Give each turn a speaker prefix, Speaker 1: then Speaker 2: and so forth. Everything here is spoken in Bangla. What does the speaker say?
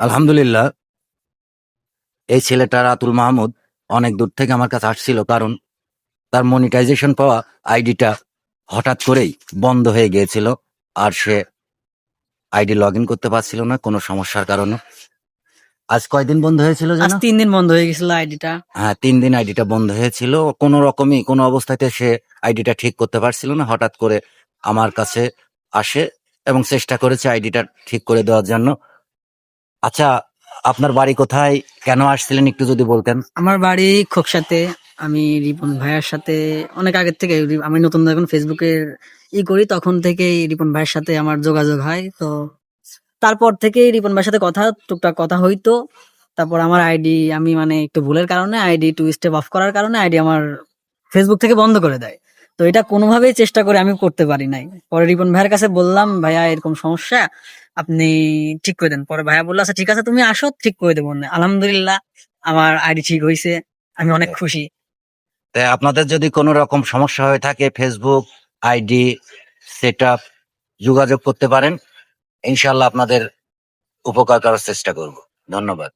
Speaker 1: আলহামদুলিল্লাহ এই ছেলেটা রাতুল মাহমুদ অনেক দূর থেকে আমার কাছে আসছিল কারণ তার মনিটাইজেশন পাওয়া আইডিটা হঠাৎ করেই বন্ধ হয়ে গিয়েছিল আর সে আইডি লগ ইন করতে পারছিল না কোনো সমস্যার কারণে। আজ কয়দিন বন্ধ হয়েছিল
Speaker 2: আজ তিন দিন বন্ধ হয়ে গেছিল আইডিটা।
Speaker 1: হ্যাঁ তিন দিন আইডিটা বন্ধ হয়েছিল। কোনো রকমই কোনো অবস্থাতে সে আইডিটা ঠিক করতে পারছিল না। হঠাৎ করে আমার কাছে আসে এবং চেষ্টা করেছে আইডিটা ঠিক করে দেওয়ার জন্য। আচ্ছা আপনার বাড়ি কোথায়? কেন আসছিলেন একটু যদি বলতেন?
Speaker 2: আমার বাড়ি খোকসাতে। আমি রিপন ভাইয়ের সাথে অনেক আগের থেকে আমি নতুন যখন ফেসবুকের ই করি, তখন থেকেই রিপন ভাইয়ের সাথে আমার যোগাযোগ হয়। তো তারপর থেকেই রিপন ভাইয়ের সাথে কথা, টুকটাক কথা হইতো। তারপর আমার আইডি, আমি মানে একটু ভুলের কারণে আইডি টু স্টেপ অফ করার কারণে আইডি আমার ফেসবুক থেকে বন্ধ করে দেয়। তো এটা কোনোভাবেই চেষ্টা করে আমি করতে পারি নাই। পরে রিপন ভাইয়ের কাছে বললাম ভাইয়া এরকম সমস্যা আপনি ঠিক করে দেন। পরে ভাইয়া বলল আচ্ছা ঠিক আছে তুমি আসো ঠিক করে দেবো। না আলহামদুলিল্লাহ আমার আইডি ঠিক হয়েছে আমি অনেক খুশি।
Speaker 1: তাই আপনাদের যদি কোনো রকম সমস্যা হয়ে থাকে ফেসবুক আইডি সেট যোগাযোগ করতে পারেন ইনশাল্লাহ আপনাদের উপকার করার চেষ্টা করব। ধন্যবাদ।